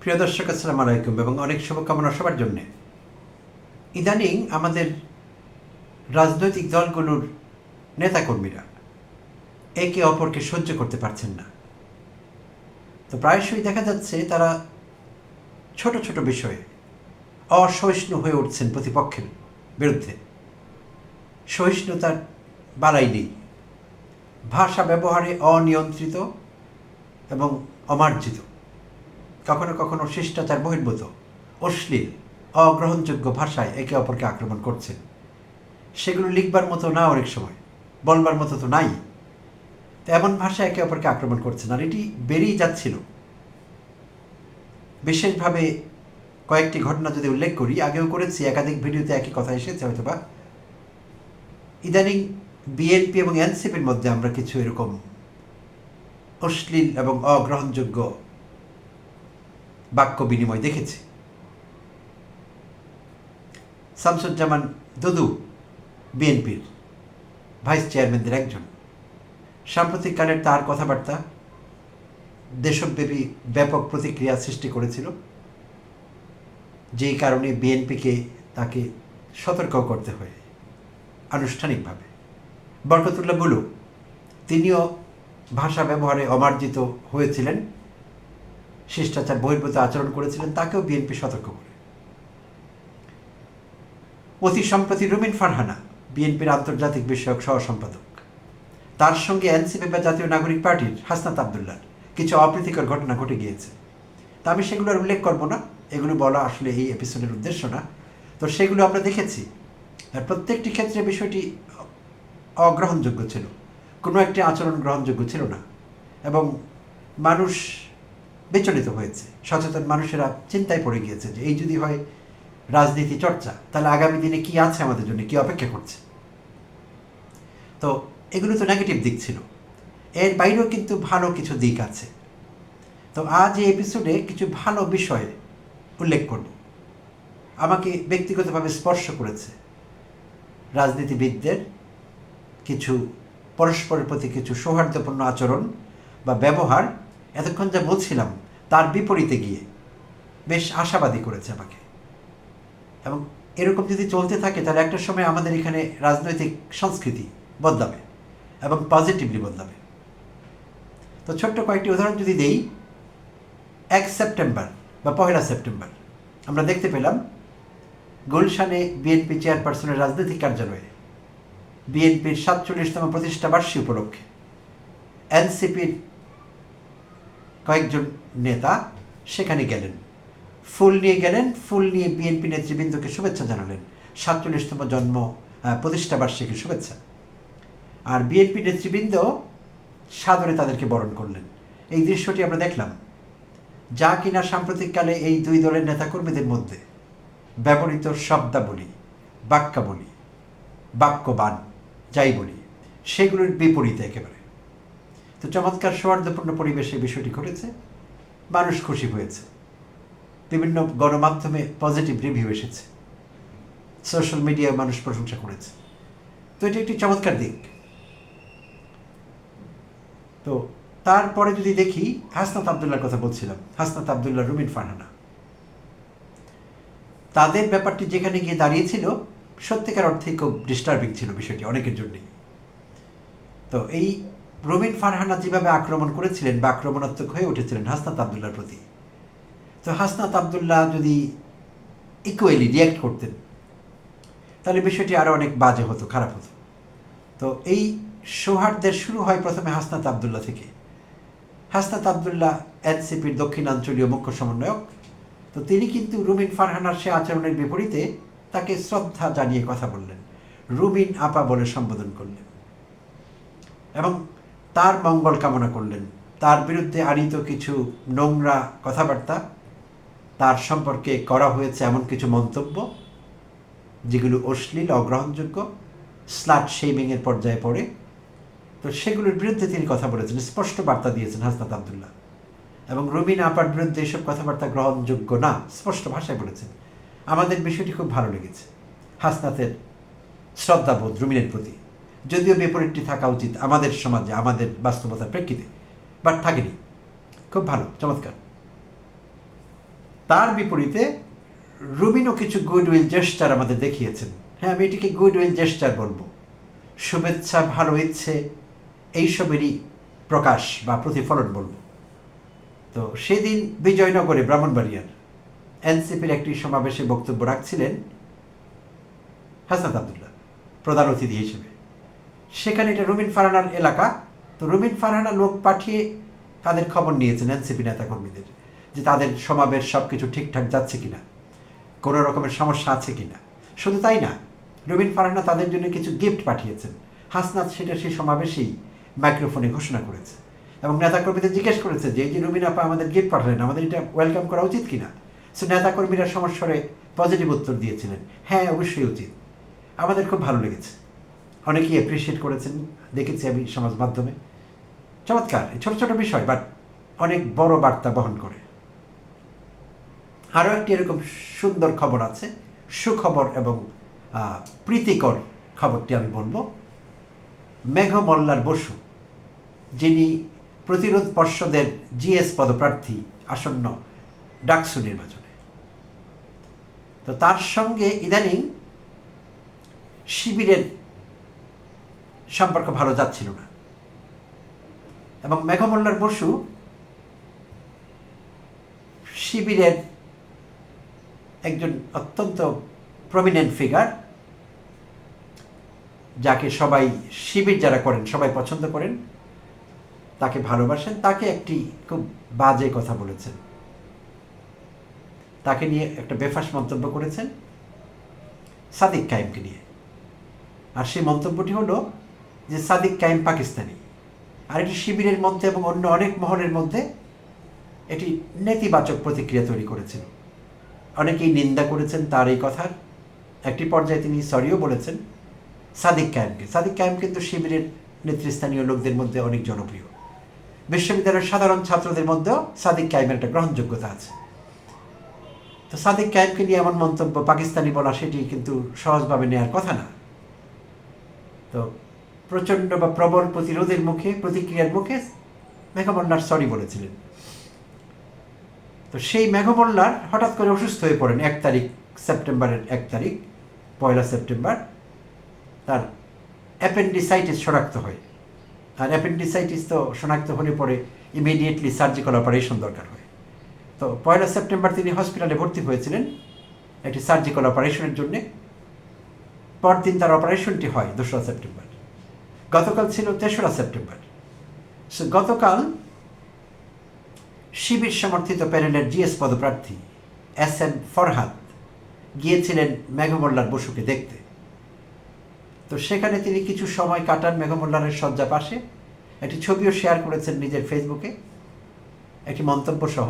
প্রিয় দর্শক, আসসালামু আলাইকুম এবং অনেক শুভকামনা সবার জন্যে। ইদানিং আমাদের রাজনৈতিক দলগুলোর নেতাকর্মীরা একে অপরকে সহ্য করতে পারছেন না। তো প্রায়শই দেখা যাচ্ছে তারা ছোট ছোট বিষয়ে অসহিষ্ণু হয়ে উঠছেন প্রতিপক্ষের বিরুদ্ধে। সহিষ্ণুতার বালাই নেই। ভাষা ব্যবহারে অনিয়ন্ত্রিত এবং অমার্জিত। কখনো কখনো শিষ্টাচার বহির্ভূত, অশ্লীল, অগ্রহণযোগ্য ভাষায় একে অপরকে আক্রমণ করছেন সেগুলো লিখবার মতো না অনেক সময়, বলবার মতো তো নাই। এমন ভাষায় একে অপরকে আক্রমণ করছেন আর এটি বেরিয়ে যাচ্ছিল। বিশেষভাবে কয়েকটি ঘটনা যদি উল্লেখ করি, আগেও করেছি, একাধিক ভিডিওতে একই কথা এসেছে হয়তো বা ইদানিং বিএনপি এবং এনসিপির মধ্যে আমরা কিছু এরকম অশ্লীল এবং অগ্রহণযোগ্য বাক্য বিনিময় দেখেছি। শামসুজ্জামান দুদু, বিএনপির ভাইস চেয়ারম্যানদের একজন। সাম্প্রতিককালের তার কথাবার্তা দেশব্যাপী ব্যাপক প্রতিক্রিয়া সৃষ্টি করেছিল, যেই কারণে বিএনপিকে তাকে সতর্ক করতে হয় আনুষ্ঠানিকভাবে। বরকতুল্লাহ বুলু, তিনিও ভাষা ব্যবহারে অমার্জিত হয়েছিলেন। শিষ্টাচার, বহির্ভূত আচরণ করেছিলেন, তাকেও বিএনপি সতর্ক করে। অতি সম্প্রতি রুমিন ফারহানা বিএনপির আন্তর্জাতিক বিষয়ক সহ সম্পাদক তার সঙ্গে এনসিপি বা জাতীয় নাগরিক পার্টির হাসনাত আবদুল্লাহ কিছু অপ্রীতিকর ঘটনা ঘটে গিয়েছে। তা আমি সেগুলো আর উল্লেখ করব না, এগুলো বলা আসলে এই এপিসোডের উদ্দেশ্য না। তো সেগুলো আমরা দেখেছি। আর প্রত্যেকটি ক্ষেত্রে বিষয়টি অগ্রহণযোগ্য ছিল। কোনো একটি আচরণ গ্রহণযোগ্য ছিল না। এবং মানুষ বিচলিত হয়েছে। সচেতন মানুষেরা চিন্তায় পড়ে গিয়েছে যে এই যদি হয় রাজনীতি চর্চা, তাহলে আগামী দিনে কি আছে আমাদের জন্য, কি অপেক্ষা করছে? তো এগুলো তো নেগেটিভ দিক ছিল। এর বাইরেও কিন্তু ভালো কিছু দিক আছে। তো আজ এই এপিসোডে কিছু ভালো বিষয় উল্লেখ করব। আমাকে ব্যক্তিগতভাবে স্পর্শ করেছে রাজনীতিবিদদের কিছু, পরস্পরের প্রতি কিছু সৌহার্দ্যপূর্ণ আচরণ বা ব্যবহার। এতক্ষণ যা বলছিলাম তার বিপরীতে গিয়ে বেশ আশাবাদী করেছে আমাকে। এবং এরকম যদি চলতে থাকে, তাহলে একটা সময় আমাদের এখানে রাজনৈতিক সংস্কৃতি বদলাবে এবং পজিটিভলি বদলাবে। তো ছোট্ট কয়েকটি উদাহরণ যদি দেই, এক সেপ্টেম্বর বা পহেলা সেপ্টেম্বর, আমরা দেখতে পেলাম গুলশানে বিএনপি চেয়ারপারসনের রাজনৈতিক কার্যালয়ে বিএনপির সাতচল্লিশতম প্রতিষ্ঠা বার্ষিকী উপলক্ষে এনসিপির কয়েকজন নেতা সেখানে গেলেন। ফুল নিয়ে গেলেন, ফুল নিয়ে বিএনপি নেতৃবৃন্দকে শুভেচ্ছা জানালেন। সাতচল্লিশতম জন্ম প্রতিষ্ঠা বার্ষিকীর শুভেচ্ছা। আর বিএনপি নেতৃবৃন্দ সাদরে তাদেরকে বরণ করলেন। এই দৃশ্যটি আমরা দেখলাম। যা কিনা সাম্প্রতিককালে এই দুই দলের নেতাকর্মীদের মধ্যে ব্যবহৃত শব্দাবলী, বাক্যাবলী বাক্যবান যাই বলি, সেগুলোর বিপরীতে একেবারে। তো চমৎকার সৌহার্দ্যপূর্ণ পরিবেশে বিষয়টি ঘটেছে। মানুষ খুশি হয়েছে। বিভিন্ন গণমাধ্যমে পজিটিভ রিভিউ এসেছে। সোশ্যাল মিডিয়ায় মানুষ প্রশংসা করেছে। তো এটি একটি চমৎকার দিক। তো তারপরে যদি দেখি, হাসনাত আবদুল্লার কথা বলছিলাম, হাসনাত আবদুল্লাহ রুমিন ফারহানা। তাদের ব্যাপারটি যেখানে গিয়ে দাঁড়িয়েছিল, সত্যিকার অর্থে খুব ডিস্টার্বিং ছিল বিষয়টি অনেকের জন্যই। তো এই রবিন ফারহানা যেভাবে আক্রমণ করেছিলেন বা আক্রমণাত্মক হয়ে উঠেছিলেন হাসনাত আবদুল্লার প্রতি। তো হাসনাত আবদুল্লাহ যদি ইকুয়ালি রিয়াক্ট করতেন, তাহলে বিষয়টি আরও অনেক বাজে হতো, খারাপ হতো। তো এই সৌহার্দ্যের শুরু হয় প্রথমে হাসনাত আবদুল্লাহ থেকে। হাসনাত আবদুল্লাহ এনসিপির দক্ষিণাঞ্চলীয় মুখ্য সমন্বয়ক। তো তিনি কিন্তু রুমিন ফারহানার সে আচরণের বিপরীতে তাকে শ্রদ্ধা জানিয়ে কথা বললেন। রুমিন আপা বলে সম্বোধন করলেন। এবং তার মঙ্গল কামনা করলেন। তার বিরুদ্ধে আনিত কিছু নোংরা কথাবার্তা, তার সম্পর্কে করা হয়েছে এমন কিছু মন্তব্য, যেগুলো অশ্লীল, অগ্রহণযোগ্য স্লাট শেমিংয়ের পর্যায়ে পড়ে। তো সেগুলোর বিরুদ্ধে তিনি কথা বলেছেন, স্পষ্ট বার্তা দিয়েছেন হাসনাত আবদুল্লাহ। এবং রুবিন আপার বিরুদ্ধে এসব কথাবার্তা গ্রহণযোগ্য না, স্পষ্ট ভাষায় বলেছেন। আমাদের বিষয়টি খুব ভালো লেগেছে। হাসনাতের শ্রদ্ধাবোধ রুমিনের প্রতি। যদিও বিপরীতটি থাকা উচিত আমাদের সমাজে, আমাদের বাস্তবতার প্রেক্ষিতে বাট থাকেনি। খুব ভালো, চমৎকার। তার বিপরীতে, রুবিনও কিছু গুডউইল জেস্টার আমাদের দেখিয়েছেন। হ্যাঁ আমি এটিকে গুডউইল জেস্টার বলব। শুভেচ্ছা, ভালো ইচ্ছে এইসবেরই প্রকাশ বা প্রতিফলন বলব। তো সেদিন বিজয়নগরে ব্রাহ্মণবাড়িয়ার এনসিপির একটি সমাবেশে বক্তব্য রাখছিলেন হাসনাত আবদুল্লাহ, প্রধান অতিথি হিসেবে। সেখানে এটা রুমিন ফারহানার এলাকা। তো রুমিন ফারহানা লোক পাঠিয়ে তাদের খবর নিয়েছেন এনসিপি নেতাকর্মীদের, যে তাদের সমাবেশ সব কিছু ঠিকঠাক যাচ্ছে কিনা, কোনো রকমের সমস্যা আছে কিনা। শুধু তাই না, রুবিন ফারহানা তাদের জন্য কিছু গিফট পাঠিয়েছেন। হাসনাত সেটা সেই সমাবেশেই মাইক্রোফোনে ঘোষণা করেছে এবং নেতাকর্মীদের জিজ্ঞেস করেছে যে, এই যে রুবিন আপা আমাদের গিফট পাঠালেন, আমাদের এটা ওয়েলকাম করা উচিত কিনা? সে নেতাকর্মীরা সমস্যারে পজিটিভ উত্তর দিয়েছিলেন হ্যাঁ অবশ্যই উচিত। আমাদের খুব ভালো লেগেছে। অনেকেই অ্যাপ্রিসিয়েট করেছেন। দেখেছি আমি সমাজ মাধ্যমে। চমৎকার ছোট ছোট বিষয় বাট অনেক বড় বার্তা বহন করে। আরও একটি এরকম সুন্দর খবর আছে, সুখবর এবং প্রীতিকর খবরটি আমি বলব। মেঘ মল্লার বসু, যিনি প্রতিরোধ পর্ষদের জিএস পদপ্রার্থী আসন্ন ডাকসু নির্বাচনে। তো তার সঙ্গে ইদানিং শিবিরের সম্পর্ক ভালো যাচ্ছিল না। এবং মেঘমল্লার বসু শিবিরের একজন অত্যন্ত প্রমিনেন্ট ফিগার যাকে সবাই শিবির যারা করেন, সবাই পছন্দ করেন, তাকে ভালোবাসেন, তাকে একটি খুব বাজে কথা বলেছেন। তাকে নিয়ে একটা বেফাস মন্তব্য করেছেন সাদিক কায়েমকে নিয়ে। আর সেই মন্তব্যটি হলো যে সাদিক কায়েম পাকিস্তানি। আর এটি শিবিরের মধ্যে এবং অন্য অনেক মহলের মধ্যে এটি নেতিবাচক প্রতিক্রিয়া তৈরি করেছিল। অনেকেই নিন্দা করেছেন তার এই কথার। একটি পর্যায়ে তিনি সরিও বলেছেন সাদিক কায়েমকে। সাদিক কায়েম কিন্তু শিবিরের নেতৃস্থানীয় লোকদের মধ্যে অনেক জনপ্রিয়। বিশ্ববিদ্যালয়ের সাধারণ ছাত্রদের মধ্যেও সাদিক কায়েমের একটা গ্রহণযোগ্যতা আছে। তো সাদিক কায়েমকে নিয়ে এমন মন্তব্য পাকিস্তানি বলা সেটি কিন্তু সহজভাবে নেওয়ার কথা না। তো প্রচণ্ড বা প্রবল প্রতিরোধের মুখে, প্রতিক্রিয়ার মুখে মেঘমল্লার সরি বলেছিলেন। তো সেই মেঘমল্লার হঠাৎ করে অসুস্থ হয়ে পড়েন এক তারিখ, সেপ্টেম্বরের এক তারিখ, পয়লা সেপ্টেম্বর। তার অ্যাপেন্ডিসাইটিস শনাক্ত হয়। আর অ্যাপেন্ডিসাইটিস তো শনাক্ত হলে পরে ইমিডিয়েটলি সার্জিক্যাল অপারেশন দরকার হয়। তো পয়লা সেপ্টেম্বর তিনি হসপিটালে ভর্তি হয়েছিলেন। একটি সার্জিক্যাল অপারেশনের জন্যে। পরদিন তার অপারেশনটি হয় দোসরা সেপ্টেম্বর। গতকাল ছিল তেসরা সেপ্টেম্বর। সো গতকাল শিবির সমর্থিত প্যানেলের জিএস পদপ্রার্থী এস এম ফরহাদ গিয়েছিলেন মেঘমল্লার বসুকে দেখতে। তো সেখানে তিনি কিছু সময় কাটান মেঘমল্লারের শয্যা পাশে। একটি ছবিও শেয়ার করেছেন নিজের ফেসবুকে। একটি মন্তব্য সহ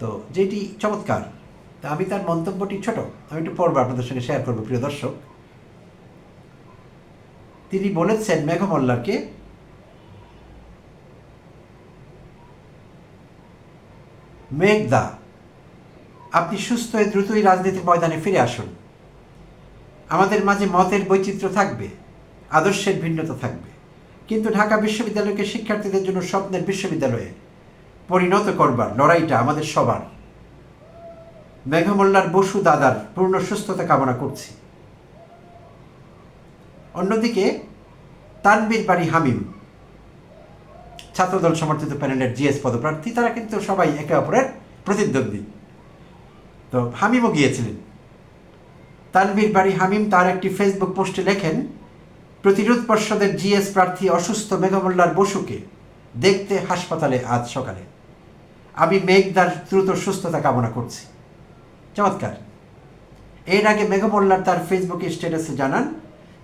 তো যেটি চমৎকার, তা আমি তার মন্তব্যটি ছোট, আমি একটু পড়ব আপনাদের সঙ্গে শেয়ার করব, প্রিয় দর্শক। তিনি বলেছেন মেঘমল্লারকে, মেঘদা, আপনি সুস্থ হয়ে দ্রুতই রাজনীতির ময়দানে ফিরে আসুন। আমাদের মাঝে মতের বৈচিত্র্য থাকবে, আদর্শের ভিন্নতা থাকবে। কিন্তু ঢাকা বিশ্ববিদ্যালয়কে শিক্ষার্থীদের জন্য স্বপ্নের বিশ্ববিদ্যালয়ে পরিণত করবার লড়াইটা আমাদের সবার। মেঘমল্লার বসু দাদার পূর্ণ সুস্থতা কামনা করছি। অন্যদিকে তানবীর বাড়ি হামিম। ছাত্রদল সমর্থিত প্যানেলের জিএস পদপ্রার্থী, তারা কিন্তু সবাই একে অপরের প্রতিদ্বন্দ্বী। তো হামিমও গিয়েছিলেন। তানবীর বাড়ি হামিম তার একটি ফেসবুক পোস্টে লেখেন, প্রতিরোধ পর্ষদের জিএস প্রার্থী অসুস্থ মেঘমল্লার বসুকে দেখতে হাসপাতালে আজ সকালে। আমি মেঘদার দ্রুত সুস্থতা কামনা করছি। চমৎকার। এর আগে মেঘমল্লার তার ফেসবুকে স্ট্যাটাসে জানান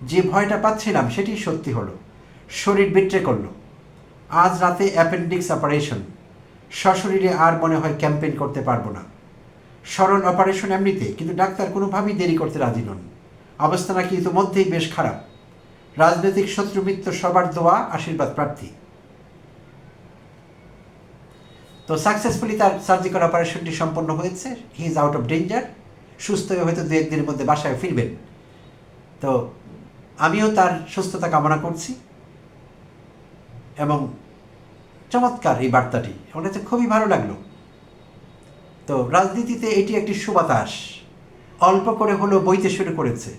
যে ভয়টা পাচ্ছিলাম সেটি সত্যি হলো। শরীর বিট্রে করল। আজ রাতে অ্যাপেন্ডিক্স অপারেশন। সশরীরে আর মনে হয় ক্যাম্পেইন করতে পারব না। সরল অপারেশন এমনিতে, কিন্তু ডাক্তার কোনোভাবেই দেরি করতে রাজি নন। অবস্থা নাকি ইতিমধ্যেই বেশ খারাপ। রাজনৈতিক শত্রু মিত্র সবার দোয়া, আশীর্বাদ, প্রার্থী। তো সাকসেসফুলি তার সার্জিক্যাল অপারেশনটি সম্পন্ন হয়েছে। He is out of danger সুস্থ হয়ে হয়তো দু একদিনের মধ্যে বাসায় ফিরবেন। তো আমিও তার সুস্থতা কামনা করছি এবং চমৎকার এই বার্তাটি। আমার কাছে খুবই ভালো লাগল। তো রাজনীতিতে এটি একটি সুবাতাস। অল্প করে হলেও বইতে শুরু করেছে,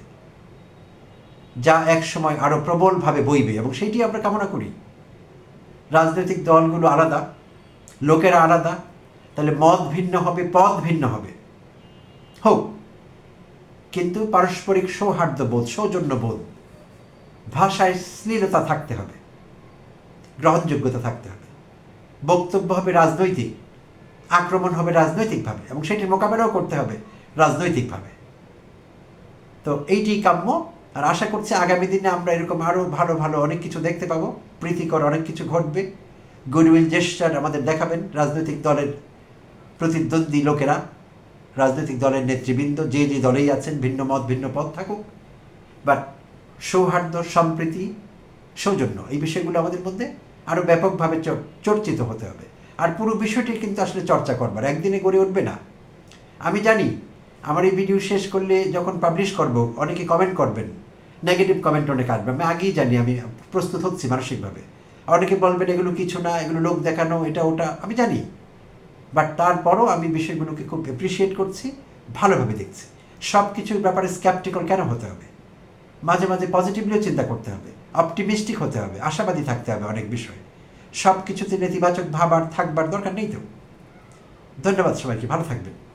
যা এক সময় আরও প্রবলভাবে বইবে এবং সেটি আমরা কামনা করি। রাজনৈতিক দলগুলো আলাদা, লোকেরা আলাদা, তাহলে মত ভিন্ন হবে, পথ ভিন্ন হবে। হোক কিন্তু পারস্পরিক সৌহার্দ্যবোধ, সৌজন্যবোধ ভাষায় শ্লীলতা থাকতে হবে, গ্রহণযোগ্যতা থাকতে হবে। বক্তব্য হবে রাজনৈতিক, আক্রমণ হবে রাজনৈতিকভাবে এবং সেটির মোকাবেলাও করতে হবে রাজনৈতিকভাবে। তো এইটি কাম্য, আর আশা করছি আগামী দিনে আমরা এরকম আরও ভালো ভালো অনেক কিছু দেখতে পাবো, প্রীতিকর অনেক কিছু ঘটবে। গুডউইল জেস্টার আমাদের দেখাবেন, রাজনৈতিক দলের প্রতিদ্বন্দ্বী লোকেরা, রাজনৈতিক দলের নেতৃবৃন্দ, যে যে দলেই আছেন, ভিন্ন মত, ভিন্ন পথ থাকুক। বাট সৌহার্দ্য, সম্প্রীতি, সৌজন্য। এই বিষয়গুলো আমাদের মধ্যে আরও ব্যাপকভাবে চর্চিত হতে হবে। আর পুরো বিষয়টি কিন্তু আসলে চর্চা করবার। একদিনে গড়ে উঠবে না। আমি জানি, আমার এই ভিডিও শেষ করলে যখন পাবলিশ করব, অনেকে কমেন্ট করবেন। নেগেটিভ কমেন্ট অনেক আসবে। আমি আগেই জানি, আমি প্রস্তুত হচ্ছি মানসিকভাবে। অনেকে বলবেন, এগুলো কিছু না, এগুলো লোক দেখানো, এটা, ওটা। আমি জানি। বাট তারপরও আমি বিষয়গুলোকে খুব অ্যাপ্রিসিয়েট করছি, ভালোভাবে দেখছি। সব কিছুর ব্যাপারে স্ক্যাপটিক্যাল কেন হতে হবে? মাঝে মাঝে পজিটিভলিও চিন্তা করতে হবে অপটিমিস্টিক হতে হবে, আশাবাদী থাকতে হবে অনেক বিষয়। সব কিছুতে নেতিবাচক ভাবার থাকবার দরকার নেই তো? ধন্যবাদ সবাইকে, ভালো থাকবেন।